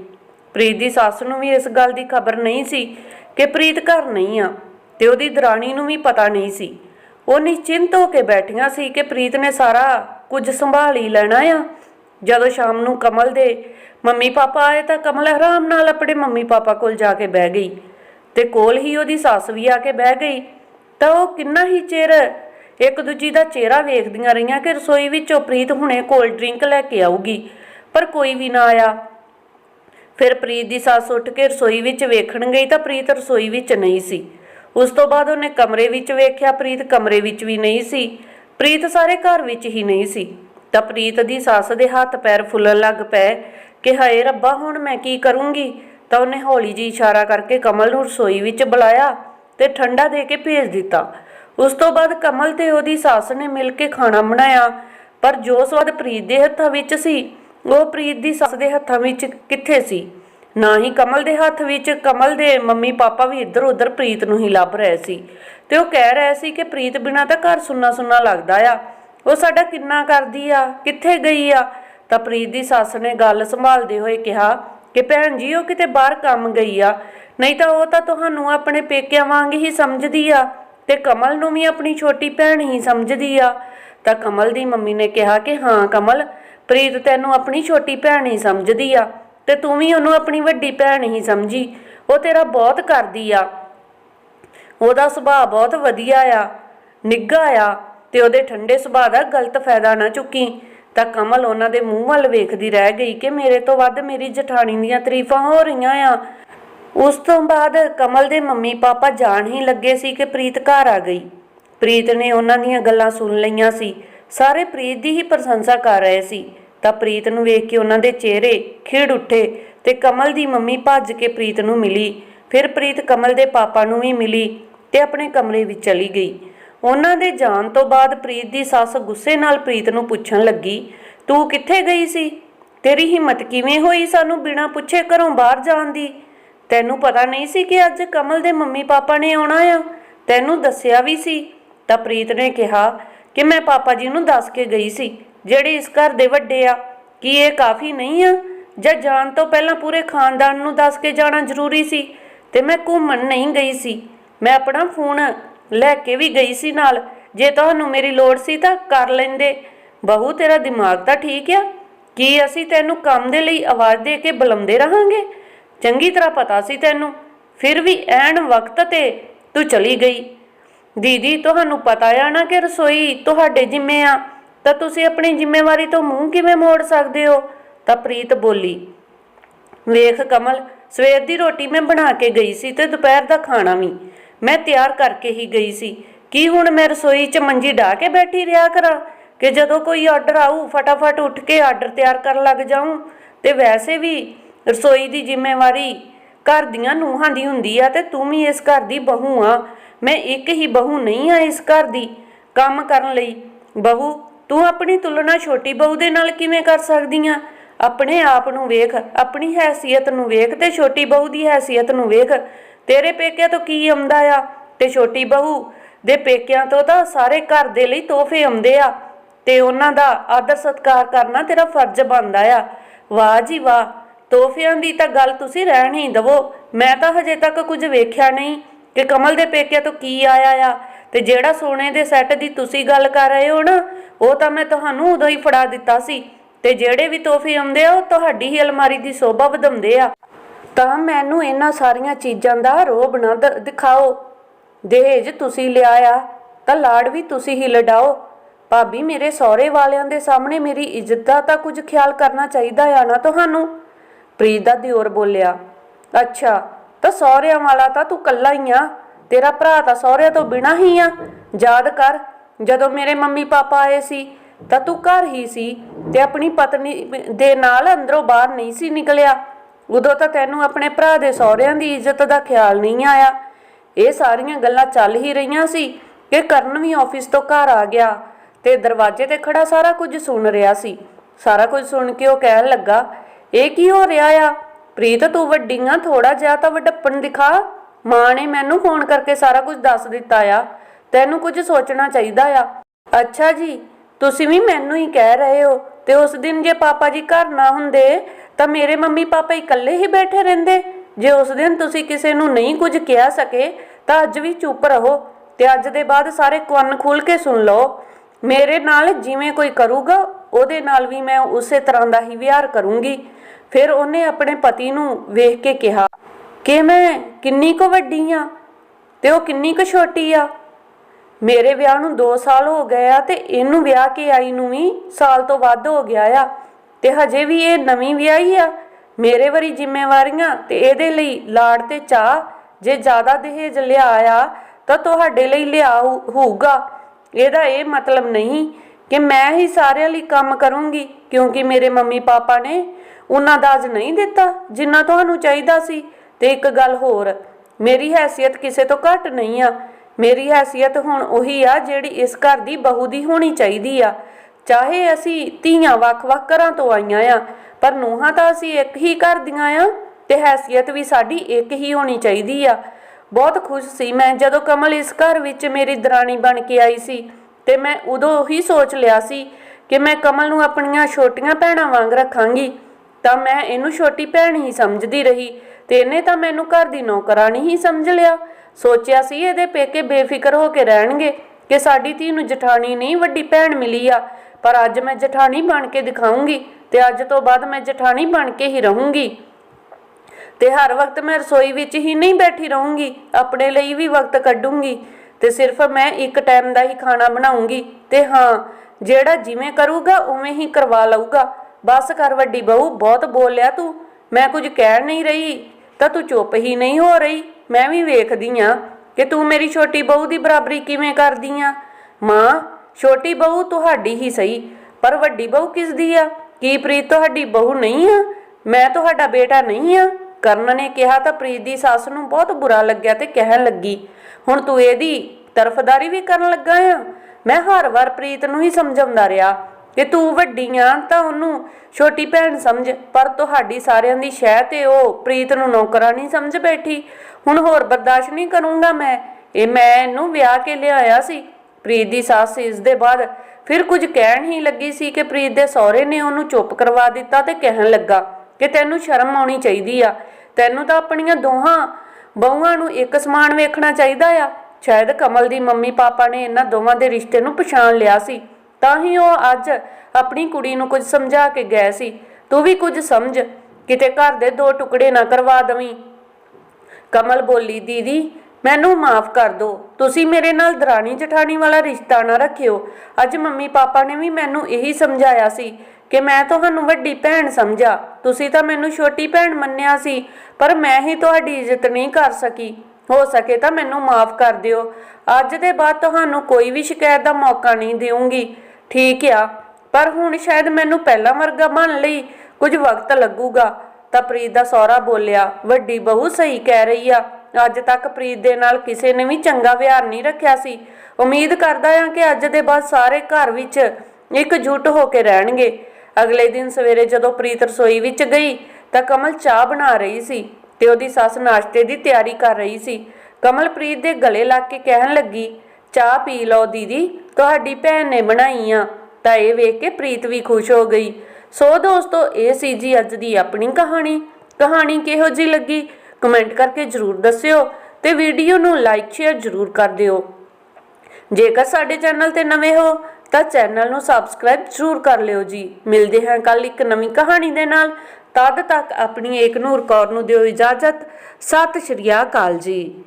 [SPEAKER 1] ਪ੍ਰੀਤ ਦੀ ਸੱਸ ਨੂੰ ਵੀ ਇਸ ਗੱਲ ਦੀ ਖਬਰ ਨਹੀਂ ਸੀ ਕਿ ਪ੍ਰੀਤ ਘਰ ਨਹੀਂ ਆ ਤੇ ਉਹਦੀ ਦਰਾਣੀ ਨੂੰ ਵੀ ਪਤਾ ਨਹੀਂ ਸੀ। ਉਹ ਨਿਸ਼ਚਿੰਤ ਹੋ ਕੇ ਬੈਠੀਆਂ ਸੀ ਕਿ ਪ੍ਰੀਤ ਨੇ ਸਾਰਾ ਕੁਝ ਸੰਭਾਲ ਹੀ ਲੈਣਾ ਆ। ਜਦੋਂ ਸ਼ਾਮ ਨੂੰ ਕਮਲ ਦੇ ਮੰਮੀ ਪਾਪਾ ਆਏ ਤਾਂ ਕਮਲ ਆਰਾਮ ਨਾਲ ਆਪਣੇ ਮੰਮੀ ਪਾਪਾ ਕੋਲ ਜਾ ਕੇ ਬਹਿ ਗਈ ਤੇ ਕੋਲ ਹੀ ਉਹਦੀ ਸੱਸ ਵੀ ਆ ਕੇ ਬਹਿ ਗਈ ਤਾਂ ਉਹ ਕਿੰਨਾ ਹੀ ਚਿਰ ਇੱਕ ਦੂਜੀ ਦਾ ਚਿਹਰਾ ਵੇਖਦੀਆਂ ਰਹੀਆਂ ਕਿ ਰਸੋਈ ਵਿੱਚੋਂ ਪ੍ਰੀਤ ਹੁਣੇ ਕੋਲਡ ਡਰਿੰਕ ਲੈ ਕੇ ਆਊਗੀ, ਪਰ ਕੋਈ ਵੀ ਨਾ ਆਇਆ। ਫਿਰ ਪ੍ਰੀਤ ਦੀ ਸੱਸ ਉੱਠ ਕੇ ਰਸੋਈ ਵਿੱਚ ਵੇਖਣ ਗਈ ਤਾਂ ਪ੍ਰੀਤ ਰਸੋਈ ਵਿੱਚ ਨਹੀਂ ਸੀ। ਉਸ ਤੋਂ ਬਾਅਦ ਉਹਨੇ ਕਮਰੇ ਵਿੱਚ ਵੇਖਿਆ, ਪ੍ਰੀਤ ਕਮਰੇ ਵਿੱਚ ਵੀ ਨਹੀਂ ਸੀ। ਪ੍ਰੀਤ ਸਾਰੇ ਘਰ ਵਿੱਚ ਹੀ ਨਹੀਂ ਸੀ। ਤਾਂ ਪ੍ਰੀਤ ਦੀ ਸੱਸ ਦੇ ਹੱਥ ਪੈਰ ਫੁੱਲਣ ਲੱਗ ਪਏ ਕਿ ਹਾਏ ਰੱਬਾ, ਹੁਣ ਮੈਂ ਕੀ ਕਰੂੰਗੀ? ਤਾਂ ਉਹਨੇ ਹੌਲੀ ਜਿਹੀ ਇਸ਼ਾਰਾ ਕਰਕੇ ਕਮਲ ਨੂੰ ਰਸੋਈ ਵਿੱਚ ਬੁਲਾਇਆ ਤੇ ਠੰਡਾ ਦੇ ਕੇ ਭੇਜ ਦਿੱਤਾ। ਉਸ ਤੋਂ ਬਾਅਦ ਕਮਲ ਤੇ ਉਹਦੀ ਸੱਸ ਨੇ ਮਿਲ ਕੇ ਖਾਣਾ ਬਣਾਇਆ, ਪਰ ਜੋ ਸਵਾਦ ਪ੍ਰੀਤ ਦੇ ਹੱਥਾਂ ਵਿੱਚ ਸੀ, ਉਹ ਪ੍ਰੀਤ ਦੀ ਸੱਸ ਦੇ ਹੱਥਾਂ ਵਿੱਚ ਕਿੱਥੇ ਸੀ? ਨਾ ਹੀ ਕਮਲ ਦੇ ਹੱਥ ਵਿੱਚ, ਕਮਲ ਦੇ ਮੰਮੀ ਪਾਪਾ ਵੀ ਇੱਧਰ ਉੱਧਰ ਪ੍ਰੀਤ ਨੂੰ ਹੀ ਲੱਭ ਰਹੇ ਸੀ ਤੇ ਉਹ ਕਹਿ ਰਹੇ ਸੀ ਕਿ ਪ੍ਰੀਤ ਬਿਨਾ ਤਾਂ ਘਰ ਸੁੰਨਾ ਸੁੰਨਾ ਲੱਗਦਾ ਆ। ਉਹ ਸਾਡਾ ਕਿੰਨਾ ਕਰਦੀ ਆ, ਕਿੱਥੇ ਗਈ ਆ? ਤਾਂ ਪ੍ਰੀਤ ਦੀ ਸੱਸ ਨੇ ਗੱਲ ਸੰਭਾਲਦੇ ਹੋਏ ਕਿਹਾ ਕਿ ਭੈਣ ਜੀ, ਉਹ ਕਿਤੇ ਬਾਹਰ ਕੰਮ ਗਈ ਆ। ਨਹੀਂ ਤਾਂ ਉਹ ਤਾਂ ਤੁਹਾਨੂੰ ਆਪਣੇ ਪੇਕਿਆਂ ਵਾਂਗ ਹੀ ਸਮਝਦੀ ਆ ਤੇ ਕਮਲ ਨੂੰ ਵੀ ਆਪਣੀ ਛੋਟੀ ਭੈਣ ਹੀ ਸਮਝਦੀ ਆ। ਤਾਂ ਕਮਲ ਦੀ ਮੰਮੀ ਨੇ ਕਿਹਾ ਕਿ ਹਾਂ ਕਮਲ, ਪ੍ਰੀਤ ਤੈਨੂੰ ਆਪਣੀ ਛੋਟੀ ਭੈਣ ਹੀ ਸਮਝਦੀ ਆ ਤੇ ਤੂੰ ਵੀ ਉਹਨੂੰ ਆਪਣੀ ਵੱਡੀ ਭੈਣ ਹੀ ਸਮਝੀ। ਉਹ ਤੇਰਾ ਬਹੁਤ ਕਰਦੀ ਆ। ਉਹਦਾ ਸੁਭਾਅ ਬਹੁਤ ਵਧੀਆ ਆ, ਨਿੱਘਾ ਆ। ਤੇ ਉਹਦੇ ਠੰਡੇ ਸੁਭਾਅ ਦਾ ਗਲਤ ਫਾਇਦਾ ਨਾ ਚੁੱਕੀ। ਤਾਂ ਕਮਲ ਉਹਨਾਂ ਦੇ ਮੂੰਹ ਵੱਲ ਵੇਖਦੀ ਰਹਿ ਗਈ ਕਿ ਮੇਰੇ ਤੋਂ ਵੱਧ ਮੇਰੀ ਜਠਾਣੀ ਦੀਆਂ ਤਾਰੀਫਾਂ ਹੋ ਰਹੀਆਂ ਆ। ਉਸ ਤੋਂ ਬਾਅਦ ਕਮਲ ਦੇ ਮੰਮੀ ਪਾਪਾ ਜਾਣ ਹੀ ਲੱਗੇ ਸੀ ਕਿ ਪ੍ਰੀਤ ਘਰ ਆ ਗਈ। ਪ੍ਰੀਤ ਨੇ ਉਹਨਾਂ ਦੀਆਂ ਗੱਲਾਂ ਸੁਣ ਲਈਆਂ ਸੀ। ਸਾਰੇ ਪ੍ਰੀਤ ਦੀ ਹੀ ਪ੍ਰਸ਼ੰਸਾ ਕਰ ਰਹੇ ਸੀ। ਤਾਂ ਪ੍ਰੀਤ ਨੂੰ ਵੇਖ ਕੇ ਉਹਨਾਂ ਦੇ ਚਿਹਰੇ ਖਿੜ ਉੱਠੇ ਤੇ ਕਮਲ ਦੀ ਮੰਮੀ ਭੱਜ ਕੇ ਪ੍ਰੀਤ ਨੂੰ ਮਿਲੀ। ਫਿਰ ਪ੍ਰੀਤ ਕਮਲ ਦੇ ਪਾਪਾ ਨੂੰ ਵੀ ਮਿਲੀ ਤੇ ਆਪਣੇ ਕਮਰੇ ਵਿੱਚ ਚਲੀ ਗਈ। ਉਹਨਾਂ ਦੇ ਜਾਣ ਤੋਂ ਬਾਅਦ ਪ੍ਰੀਤ ਦੀ ਸੱਸ ਗੁੱਸੇ ਨਾਲ ਪ੍ਰੀਤ ਨੂੰ ਪੁੱਛਣ ਲੱਗੀ, ਤੂੰ ਕਿੱਥੇ ਗਈ ਸੀ? ਤੇਰੀ ਹਿੰਮਤ ਕਿਵੇਂ ਹੋਈ ਸਾਨੂੰ ਬਿਨਾਂ ਪੁੱਛੇ ਘਰੋਂ ਬਾਹਰ ਜਾਣ ਦੀ? ਤੈਨੂੰ ਪਤਾ ਨਹੀਂ ਸੀ ਕਿ ਅੱਜ ਕਮਲ ਦੇ ਮੰਮੀ ਪਾਪਾ ਨੇ ਆਉਣਾ ਆ? ਤੈਨੂੰ ਦੱਸਿਆ ਵੀ ਸੀ? ਤਾਂ ਪ੍ਰੀਤ ਨੇ ਕਿਹਾ ਕਿ ਮੈਂ ਪਾਪਾ ਜੀ ਨੂੰ ਦੱਸ ਕੇ ਗਈ ਸੀ, ਜਿਹੜੇ ਇਸ ਘਰ ਦੇ ਵੱਡੇ ਆ, ਕਿ ਇਹ ਕਾਫੀ ਨਹੀਂ ਆ? ਜਾਂ ਜਾਣ ਤੋਂ ਪਹਿਲਾਂ ਪੂਰੇ ਖਾਨਦਾਨ ਨੂੰ ਦੱਸ ਕੇ ਜਾਣਾ ਜ਼ਰੂਰੀ ਸੀ ਤੇ ਮੈਂ ਘੁੰਮਣ ਨਹੀਂ ਗਈ ਸੀ? ਮੈਂ ਆਪਣਾ ਫੋਨ ਲੈ ਕੇ ਵੀ ਗਈ ਸੀ ਨਾਲ। ਜੇ ਤੁਹਾਨੂੰ ਮੇਰੀ ਲੋੜ ਸੀ ਤਾਂ ਕਰ ਲੈਂਦੇ। ਬਹੂ, ਤੇਰਾ ਦਿਮਾਗ ਤਾਂ ਠੀਕ ਆ? ਕੀ ਅਸੀਂ ਤੈਨੂੰ ਕੰਮ ਦੇ ਲਈ ਆਵਾਜ਼ ਦੇ ਕੇ ਬੁਲਾਉਂਦੇ ਰਹਾਂਗੇ? ਚੰਗੀ ਤਰ੍ਹਾਂ ਪਤਾ ਸੀ ਤੈਨੂੰ। ਫਿਰ ਵੀ ਐਨ ਵਕਤ ਤੇ ਤੂੰ ਚਲੀ ਗਈ। ਦੀਦੀ, ਤੁਹਾਨੂੰ ਪਤਾ ਆ ਨਾ ਕਿ ਰਸੋਈ ਤੁਹਾਡੇ ਜਿੰਮੇ ਆ। ਤਾਂ ਤੁਸੀਂ ਆਪਣੀ ਜ਼ਿੰਮੇਵਾਰੀ ਤੋਂ ਮੂੰਹ ਕਿਵੇਂ ਮੋੜ ਸਕਦੇ ਹੋ? ਤਾਂ ਪ੍ਰੀਤ ਬੋਲੀ, ਵੇਖ ਕਮਲ, ਸਵੇਰ ਦੀ ਰੋਟੀ ਮੈਂ ਬਣਾ ਕੇ ਗਈ ਸੀ ਤੇ ਦੁਪਹਿਰ ਦਾ ਖਾਣਾ ਵੀ। ਮੈਂ ਤਿਆਰ ਕਰਕੇ ਹੀ ਗਈ ਸੀ। ਕੀ ਹੁਣ ਮੈਂ ਰਸੋਈ 'ਚ ਮੰਜੀ ਢਾ ਕੇ ਬੈਠੀ ਰਿਹਾ ਕਰਾਂ? ਕਿ ਜਦੋਂ ਕੋਈ ਆਰਡਰ ਆਊ, ਫਟਾਫਟ ਉੱਠ ਕੇ ਆਰਡਰ ਤਿਆਰ ਕਰਨ ਲੱਗ ਜਾਊਂ? ਤੇ ਵੈਸੇ ਵੀ ਰਸੋਈ ਦੀ ਜ਼ਿੰਮੇਵਾਰੀ ਘਰ ਦੀਆਂ ਨੂੰਹਾਂ ਦੀ ਹੁੰਦੀ ਆ ਤੇ ਤੂੰ ਵੀ ਇਸ ਘਰ ਦੀ ਬਹੂ ਆ। ਮੈਂ ਇੱਕ ਹੀ ਬਹੂ ਨਹੀਂ ਆ ਇਸ ਘਰ ਦੀ ਕੰਮ ਕਰਨ ਲਈ। ਬਹੂ, ਤੂੰ ਆਪਣੀ ਤੁਲਨਾ ਛੋਟੀ ਬਹੂ ਦੇ ਨਾਲ ਕਿਵੇਂ ਕਰ ਸਕਦੀ ਆ? ਆਪਣੇ ਆਪ ਨੂੰ ਵੇਖ, ਆਪਣੀ ਹੈਸੀਅਤ ਨੂੰ ਵੇਖ ਤੇ ਛੋਟੀ ਬਹੂ ਦੀ ਹੈਸੀਅਤ ਨੂੰ ਵੇਖ। ਤੇਰੇ ਪੇਕਿਆਂ ਤੋਂ ਕੀ ਆਉਂਦਾ ਆ? ਤੇ ਛੋਟੀ ਬਹੂ ਦੇ ਪੇਕਿਆਂ ਤੋਂ ਤਾਂ ਸਾਰੇ ਘਰ ਦੇ ਲਈ ਤੋਹਫੇ ਆਉਂਦੇ ਆ। ਤੇ ਉਹਨਾਂ ਦਾ ਆਦਰ ਸਤਿਕਾਰ ਕਰਨਾ ਤੇਰਾ ਫਰਜ਼ ਬਣਦਾ ਆ। ਵਾਹ ਜੀ ਵਾਹ, ਤੋਹਫਿਆਂ ਦੀ ਤਾਂ ਗੱਲ ਤੁਸੀਂ ਰਹਿਣ ਹੀ ਦਵੋ। ਮੈਂ ਤਾਂ ਹਜੇ ਤੱਕ ਕੁਝ ਵੇਖਿਆ ਨਹੀਂ ਕਿ ਕਮਲ ਦੇ ਪੇਕਿਆਂ ਤੋਂ ਕੀ ਆਇਆ ਆ। ਤੇ ਜਿਹੜਾ ਸੋਨੇ ਦੇ ਸੈੱਟ ਦੀ ਤੁਸੀਂ ਗੱਲ ਕਰ ਰਹੇ ਹੋ ਨਾ, ਉਹ ਤਾਂ ਮੈਂ ਤੁਹਾਨੂੰ ਉਦੋਂ ਹੀ ਫੜਾ ਦਿੱਤਾ ਸੀ। ਤੇ ਜਿਹੜੇ ਵੀ ਤੋਹਫੇ ਆਉਂਦੇ ਆ, ਉਹ ਤੁਹਾਡੀ ਹੀ ਅਲਮਾਰੀ ਦੀ ਸੋਭਾ ਵਧਾਉਂਦੇ ਆ। ਤਾਂ ਮੈਨੂੰ ਇਹਨਾਂ ਸਾਰੀਆਂ ਚੀਜ਼ਾਂ ਦਾ ਰੋਬ ਨਾ ਦ- ਦਿਖਾਓ। ਦਹੇਜ, ਤੁਸੀਂ ਲਿਆਇਆ। ਤਾਂ ਲਾੜ ਵੀ ਤੁਸੀਂ ਹੀ ਲਡਾਓ। ਭਾਬੀ, ਮੇਰੇ ਸਹੁਰੇ ਵਾਲਿਆਂ ਦੇ ਸਾਹਮਣੇ ਮੇਰੀ ਇੱਜ਼ਤ ਦਾ ਤਾਂ ਕੁਝ ਖਿਆਲ ਕਰਨਾ ਚਾਹੀਦਾ ਆ ਨਾ ਤੁਹਾਨੂੰ? ਪ੍ਰੀਤ ਦਾ ਦਿਓਰ ਬੋਲਿਆ, ਅੱਛਾ, ਤਾਂ ਸਹੁਰਿਆਂ ਵਾਲਾ ਤਾਂ ਤੂੰ ਕੱਲਾ ਹੀ ਆ। ਤੇਰਾ ਭਰਾ ਤਾਂ ਸਹੁਰਿਆਂ ਤੋਂ ਬਿਨਾ ਹੀ ਆ। ਯਾਦ ਕਰ, ਜਦੋਂ ਮੇਰੇ ਮੰਮੀ ਪਾਪਾ ਆਏ ਸੀ, ਤਾਂ ਤੂੰ ਘਰ ਹੀ ਸੀ ਤੇ ਆਪਣੀ ਪਤਨੀ ਦੇ ਨਾਲ ਅੰਦਰੋਂ ਬਾਹਰ ਨਹੀਂ ਸੀ ਨਿਕਲਿਆ। ਉਦੋਂ ਤਾਂ ਤੈਨੂੰ ਆਪਣੇ ਭਰਾ ਦੇ ਸਹੁਰਿਆਂ ਦੀ ਇੱਜ਼ਤ ਦਾ ਖਿਆਲ ਨਹੀਂ ਆਇਆ। ਇਹ ਸਾਰੀਆਂ ਗੱਲਾਂ ਚੱਲ ਹੀ ਰਹੀਆਂ ਸੀ ਕਿ ਕਰਨ ਵੀ ਆਫਿਸ ਤੋਂ ਘਰ ਆ ਗਿਆ ਤੇ ਦਰਵਾਜ਼ੇ ਤੇ ਖੜਾ ਸਾਰਾ ਕੁਝ ਸੁਣ ਰਿਹਾ ਸੀ। ਸਾਰਾ ਕੁਝ ਸੁਣ ਕੇ ਉਹ ਕਹਿਣ ਲੱਗਾ, ਇਹ ਕੀ ਹੋ ਰਿਹਾ ਆ? ਪ੍ਰੀਤ, ਤੂੰ ਵੱਡੀਆਂ ਥੋੜਾ ਜਿਹਾ ਤਾਂ ਵਡੱਪਣ ਦਿਖਾ। ਮਾਂ ਨੇ ਮੈਨੂੰ ਫੋਨ ਕਰਕੇ ਸਾਰਾ ਕੁਝ ਦੱਸ ਦਿੱਤਾ ਆ। ਤੈਨੂੰ ਕੁਝ ਸੋਚਣਾ ਚਾਹੀਦਾ ਆ। ਅੱਛਾ ਜੀ, ਤੁਸੀਂ ਵੀ ਮੈਨੂੰ ਹੀ ਕਹਿ ਰਹੇ ਹੋ। ਤੇ ਉਸ ਦਿਨ ਜੇ ਪਾਪਾ ਜੀ ਘਰ ਨਾ ਹੁੰਦੇ, ਤਾਂ ਮੇਰੇ ਮੰਮੀ ਪਾਪਾ ਇਕੱਲੇ ਹੀ ਬੈਠੇ ਰਹਿੰਦੇ। ਜੇ ਉਸ ਦਿਨ ਤੁਸੀਂ ਕਿਸੇ ਨੂੰ ਨਹੀਂ ਕੁਝ ਕਿਹਾ ਸਕੇ, ਤਾਂ ਅੱਜ ਵੀ ਚੁੱਪ ਰਹੋ ਤੇ ਅੱਜ ਦੇ ਬਾਅਦ ਸਾਰੇ ਕੰਨ ਖੋਲ ਕੇ ਸੁਣ ਲਓ। ਮੇਰੇ ਨਾਲ ਜਿਵੇਂ ਕੋਈ ਕਰੂਗਾ, ਉਹਦੇ ਨਾਲ ਵੀ ਮੈਂ ਉਸੇ ਤਰ੍ਹਾਂ ਦਾ ਹੀ ਵਿਹਾਰ ਕਰੂੰਗੀ। ਫਿਰ ਉਹਨੇ ਆਪਣੇ ਪਤੀ ਨੂੰ ਵੇਖ ਕੇ ਕਿਹਾ, ਕਿ ਮੈਂ ਕਿੰਨੀ ਕੁ ਵੱਡੀ ਆ ਤੇ ਉਹ ਕਿੰਨੀ ਕੁ ਛੋਟੀ ਆ? ਮੇਰੇ ਵਿਆਹ ਨੂੰ 2 ਸਾਲ ਹੋ ਗਏ ਆ ਤੇ ਇਹਨੂੰ ਵਿਆਹ ਕੇ ਆਈ ਨੂੰ ਵੀ ਸਾਲ ਤੋਂ ਵੱਧ ਹੋ ਗਿਆ ਆ। ਤੇ ਹਜੇ ਵੀ ਇਹ ਨਵੀਂ ਵਿਆਹੀ ਆ। ਮੇਰੇ ਵਰੀ ਜ਼ਿੰਮੇਵਾਰੀਆਂ ਤੇ ਇਹਦੇ ਲਈ ਲਾੜ ਤੇ ਚਾਹ ਜੇ ਜ਼ਿਆਦਾ ਦਹੇਜ ਲਿਆ ਆ, ਤਾਂ ਤੁਹਾਡੇ ਲਈ ਲਿਆ ਹੋਊਗਾ। ਇਹਦਾ ਇਹ ਮਤਲਬ ਨਹੀਂ ਕਿ ਮੈਂ ਹੀ ਸਾਰਿਆਂ ਲਈ ਕੰਮ ਕਰੂੰਗੀ, ਕਿਉਂਕਿ ਮੇਰੇ ਮੰਮੀ ਪਾਪਾ ਨੇ ਉਹਨਾਂ ਦਾਜ ਨਹੀਂ ਦਿੱਤਾ, ਜਿੰਨਾ ਤੁਹਾਨੂੰ ਚਾਹੀਦਾ ਸੀ। ਤੇ ਇੱਕ ਗੱਲ ਹੋਰ, ਮੇਰੀ ਹੈਸੀਅਤ ਕਿਸੇ ਤੋਂ ਘੱਟ ਨਹੀਂ ਆ। ਮੇਰੀ ਹੈਸੀਅਤ ਹੁਣ ਉਹੀ ਆ ਜਿਹੜੀ ਇਸ ਘਰ ਦੀ ਬਹੂ ਦੀ ਹੋਣੀ ਚਾਹੀਦੀ ਆ। ਚਾਹੇ ਅਸੀਂ ਧੀਆਂ ਵੱਖ-ਵੱਖ ਘਰਾਂ ਤੋਂ ਆਈਆਂ ਆ, ਪਰ ਨੂੰਹਾਂ ਤਾਂ ਅਸੀਂ ਇੱਕ ਹੀ ਘਰ ਦੀਆਂ ਆ ਤੇ ਹੈਸੀਅਤ ਵੀ ਸਾਡੀ ਇੱਕ ਹੀ ਹੋਣੀ ਚਾਹੀਦੀ ਆ। ਬਹੁਤ ਖੁਸ਼ ਸੀ ਮੈਂ ਜਦੋਂ ਕਮਲ ਇਸ ਘਰ ਵਿੱਚ ਮੇਰੀ ਦਰਾਣੀ ਬਣ ਕੇ ਆਈ ਸੀ ਤੇ ਮੈਂ ਉਦੋਂ ਹੀ ਸੋਚ ਲਿਆ ਸੀ ਕਿ ਮੈਂ ਕਮਲ ਨੂੰ ਆਪਣੀਆਂ ਛੋਟੀਆਂ ਭੈਣਾਂ ਵਾਂਗ ਰੱਖਾਂਗੀ। ਤਾਂ ਮੈਂ ਇਹਨੂੰ ਛੋਟੀ ਭੈਣ ਹੀ ਸਮਝਦੀ ਰਹੀ ਤੇ ਇਹਨੇ ਤਾਂ ਮੈਨੂੰ ਘਰ ਦੀ ਨੌਕਰਾਨੀ ਹੀ ਸਮਝ ਲਿਆ। ਸੋਚਿਆ ਸੀ ਇਹਦੇ ਪੇਕੇ ਬੇਫਿਕਰ ਹੋ ਕੇ ਰਹਿਣਗੇ ਕਿ ਸਾਡੀ ਧੀ ਨੂੰ ਜਠਾਣੀ ਨਹੀਂ, ਵੱਡੀ ਭੈਣ ਮਿਲੀ ਆ। ਪਰ ਅੱਜ ਮੈਂ ਜਠਾਣੀ ਬਣ ਕੇ ਦਿਖਾਉਂਗੀ ਤੇ ਅੱਜ ਤੋਂ ਬਾਅਦ ਮੈਂ ਜਠਾਣੀ ਬਣ ਕੇ ਹੀ ਰਹੂੰਗੀ। ਤੇ ਹਰ ਵਕਤ ਮੈਂ ਰਸੋਈ ਵਿੱਚ ਹੀ ਨਹੀਂ ਬੈਠੀ ਰਹੂੰਗੀ, ਆਪਣੇ ਲਈ ਵੀ ਵਕਤ ਕੱਢੂੰਗੀ ਤੇ ਸਿਰਫ ਮੈਂ ਇੱਕ ਟਾਈਮ ਦਾ ਹੀ ਖਾਣਾ ਬਣਾਉਂਗੀ ਤੇ ਹਾਂ, ਜਿਹੜਾ ਜਿਵੇਂ ਕਰੂਗਾ ਉਵੇਂ ਹੀ ਕਰਵਾ ਲਊਗਾ। ਬਸ ਕਰ ਵੱਡੀ ਬਹੂ, ਬਹੁਤ ਬੋਲਿਆ ਤੂੰ, ਮੈਂ ਕੁਝ ਕਹਿ ਨਹੀਂ ਰਹੀ, ਤਾਂ ਤੂੰ ਚੁੱਪ ਹੀ ਨਹੀਂ ਹੋ ਰਹੀ। ਮੈਂ ਵੀ ਵੇਖਦੀ ਆ ਕਿ ਤੂੰ ਮੇਰੀ ਛੋਟੀ ਬਹੂ ਦੀ ਬਰਾਬਰੀ ਕਿਵੇਂ ਕਰਦੀ ਆ। ਮਾਂ, ਛੋਟੀ ਬਹੂ ਤੁਹਾਡੀ ਹੀ ਸਹੀ, ਪਰ ਵੱਡੀ ਬਹੂ ਕਿਸ ਦੀ ਆ? ਕੀ ਪ੍ਰੀਤ ਤੁਹਾਡੀ ਬਹੂ ਨਹੀਂ ਆ? ਮੈਂ ਤੁਹਾਡਾ ਬੇਟਾ ਨਹੀਂ ਆ? ਕਰਨ ਨੇ ਕਿਹਾ ਤਾਂ ਪ੍ਰੀਤ ਦੀ ਸੱਸ ਨੂੰ ਬਹੁਤ ਬੁਰਾ ਲੱਗਿਆ ਤੇ ਕਹਿਣ ਲੱਗੀ, ਹੁਣ ਤੂੰ ਇਹਦੀ ਤਰਫਦਾਰੀ ਵੀ ਕਰਨ ਲੱਗਾ ਆ? ਮੈਂ ਹਰ ਵਾਰ ਪ੍ਰੀਤ ਨੂੰ ਹੀ ਸਮਝਾਉਂਦਾ ਰਿਹਾ। ਕਿ ਤੂੰ ਵੱਡੀ ਆ, ਤਾਂ ਉਹਨੂੰ ਛੋਟੀ ਭੈਣ ਸਮਝ। ਪਰ ਤੁਹਾਡੀ ਸਾਰਿਆਂ ਦੀ ਸ਼ਹਿ ਤੇ ਉਹ ਪ੍ਰੀਤ ਨੂੰ ਨੌਕਰਾਨੀ ਸਮਝ ਬੈਠੀ। ਹੁਣ ਹੋਰ ਬਰਦਾਸ਼ਤ ਨਹੀਂ ਕਰੂੰਗਾ ਮੈਂ। ਇਹ ਮੈਂ ਇਹਨੂੰ ਵਿਆਹ ਕੇ ਲਿਆਇਆ ਸੀ। ਪ੍ਰੀਤ ਦੀ ਸੱਸ ਇਸ ਦੇ ਬਾਅਦ ਫਿਰ ਕੁਝ ਕਹਿਣ ਹੀ ਲੱਗੀ ਸੀ ਕਿ ਪ੍ਰੀਤ ਦੇ ਸਹੁਰੇ ਨੇ ਉਹਨੂੰ ਚੁੱਪ ਕਰਵਾ ਦਿੱਤਾ ਤੇ ਕਹਿਣ ਲੱਗਾ ਕਿ ਤੈਨੂੰ ਸ਼ਰਮ ਆਉਣੀ ਚਾਹੀਦੀ ਆ। ਤੈਨੂੰ ਤਾਂ ਆਪਣੀਆਂ ਦੋਹਾਂ ਬਹੂਆਂ ਨੂੰ ਇੱਕ ਸਮਾਨ ਵੇਖਣਾ ਚਾਹੀਦਾ ਆ। ਸ਼ਾਇਦ ਕਮਲ ਦੀ ਮੰਮੀ ਪਾਪਾ ਨੇ ਇਹਨਾਂ ਦੋਵਾਂ ਦੇ ਰਿਸ਼ਤੇ ਨੂੰ ਪਛਾਣ ਲਿਆ ਸੀ। ਤਾਂ ਹੀ ਉਹ ਅੱਜ ਆਪਣੀ ਕੁੜੀ ਨੂੰ ਕੁਝ ਸਮਝਾ ਕੇ ਗਏ ਸੀ। ਤੂੰ ਵੀ ਕੁਝ ਸਮਝ, ਕਿਤੇ ਘਰ ਦੇ ਦੋ ਟੁਕੜੇ ਨਾ ਕਰਵਾ ਦਵੀਂ। ਕਮਲ ਬੋਲੀ, ਦੀਦੀ, ਮੈਨੂੰ ਮਾਫ ਕਰ ਦਿਓ ਤੁਸੀਂ ਮੇਰੇ ਨਾਲ ਦਰਾਣੀ ਜਠਾਣੀ ਵਾਲਾ ਰਿਸ਼ਤਾ ਨਾ ਰੱਖਿਓ। ਅੱਜ ਮੰਮੀ ਪਾਪਾ ਨੇ ਵੀ ਮੈਨੂੰ ਇਹੀ ਸਮਝਾਇਆ ਸੀ ਕਿ ਮੈਂ ਤੁਹਾਨੂੰ ਵੱਡੀ ਭੈਣ ਸਮਝਾ। ਤੁਸੀਂ ਤਾਂ ਮੈਨੂੰ ਛੋਟੀ ਭੈਣ ਮੰਨਿਆ ਸੀ, ਪਰ ਮੈਂ ਹੀ ਤੁਹਾਡੀ ਇੱਜ਼ਤ ਨਹੀਂ ਕਰ ਸਕੀ। ਹੋ ਸਕੇ ਤਾਂ ਮੈਨੂੰ ਮਾਫ ਕਰ ਦਿਓ। ਅੱਜ ਦੇ ਬਾਅਦ ਤੁਹਾਨੂੰ ਕੋਈ ਵੀ ਸ਼ਿਕਾਇਤ ਦਾ ਮੌਕਾ ਨਹੀਂ ਦੇਵਾਂਗੀ ਠੀਕ ਆ, ਪਰ ਹੁਣ ਸ਼ਾਇਦ ਮੈਨੂੰ ਪਹਿਲਾਂ ਵਰਗਾ ਬਣ ਲਈ, ਕੁਝ ਵਕਤ ਲੱਗੂਗਾ। ਤਾਂ ਪ੍ਰੀਤ ਦਾ ਸਹੁਰਾ ਬੋਲਿਆ, ਵੱਡੀ ਬਹੂ ਸਹੀ ਕਹਿ ਰਹੀ ਆ, ਅੱਜ ਤੱਕ ਪ੍ਰੀਤ ਦੇ ਨਾਲ ਕਿਸੇ ਨੇ ਵੀ ਚੰਗਾ ਵਿਹਾਰ ਨਹੀਂ ਰੱਖਿਆ ਸੀ। ਉਮੀਦ ਕਰਦਾ ਹਾਂ ਕਿ ਅੱਜ ਦੇ ਬਾਅਦ ਸਾਰੇ ਘਰ ਵਿੱਚ ਇਕਜੁੱਟ ਹੋ ਕੇ ਰਹਿਣਗੇ। ਅਗਲੇ ਦਿਨ ਸਵੇਰੇ ਜਦੋਂ ਪ੍ਰੀਤ ਰਸੋਈ ਵਿੱਚ ਗਈ, ਤਾਂ ਕਮਲ ਚਾਹ ਬਣਾ ਰਹੀ ਸੀ ਤੇ ਉਹਦੀ ਸੱਸ ਨਾਸ਼ਤੇ ਦੀ ਤਿਆਰੀ ਕਰ ਰਹੀ ਸੀ। ਕਮਲ ਪ੍ਰੀਤ ਦੇ ਗਲੇ ਲੱਗ ਕੇ ਕਹਿਣ ਲੱਗੀ, ਚਾਹ ਪੀ ਲਓ ਦੀਦੀ ਤੁਹਾਡੀ ਭੈਣ ਨੇ ਬਣਾਈ ਆ ਤਾਂ ਇਹ ਵੇਖ ਕੇ ਪ੍ਰੀਤ ਵੀ ਖੁਸ਼ ਹੋ ਗਈ। ਸੋ ਦੋਸਤੋ, ਇਹ ਸੀ ਜੀ ਅੱਜ ਦੀ ਆਪਣੀ ਕਹਾਣੀ। ਕਹਾਣੀ ਕਿਹੋ ਜੀ ਲੱਗੀ? ਕਮੈਂਟ ਕਰਕੇ ਜਰੂਰ ਦੱਸਿਓ ਤੇ ਵੀਡੀਓ ਨੂੰ ਲਾਈਕ, ਸ਼ੇਅਰ ਜਰੂਰ ਕਰ ਦਿਓ। ਜੇਕਰ ਸਾਡੇ ਚੈਨਲ ਤੇ ਨਵੇਂ ਹੋ, ਤਾਂ ਚੈਨਲ ਨੂੰ ਸਬਸਕ੍ਰਾਈਬ ਜਰੂਰ ਕਰ ਲਿਓ ਜੀ। ਮਿਲਦੇ ਹਾਂ ਕੱਲ ਇੱਕ ਨਵੀਂ ਕਹਾਣੀ ਦੇ ਨਾਲ। ਤਦ ਤੱਕ ਆਪਣੀ ਏਕਨੂਰ ਕੌਰ ਨੂੰ ਦਿਓ ਇਜਾਜ਼ਤ। ਸਤਿ ਸ਼੍ਰੀ ਅਕਾਲ ਜੀ।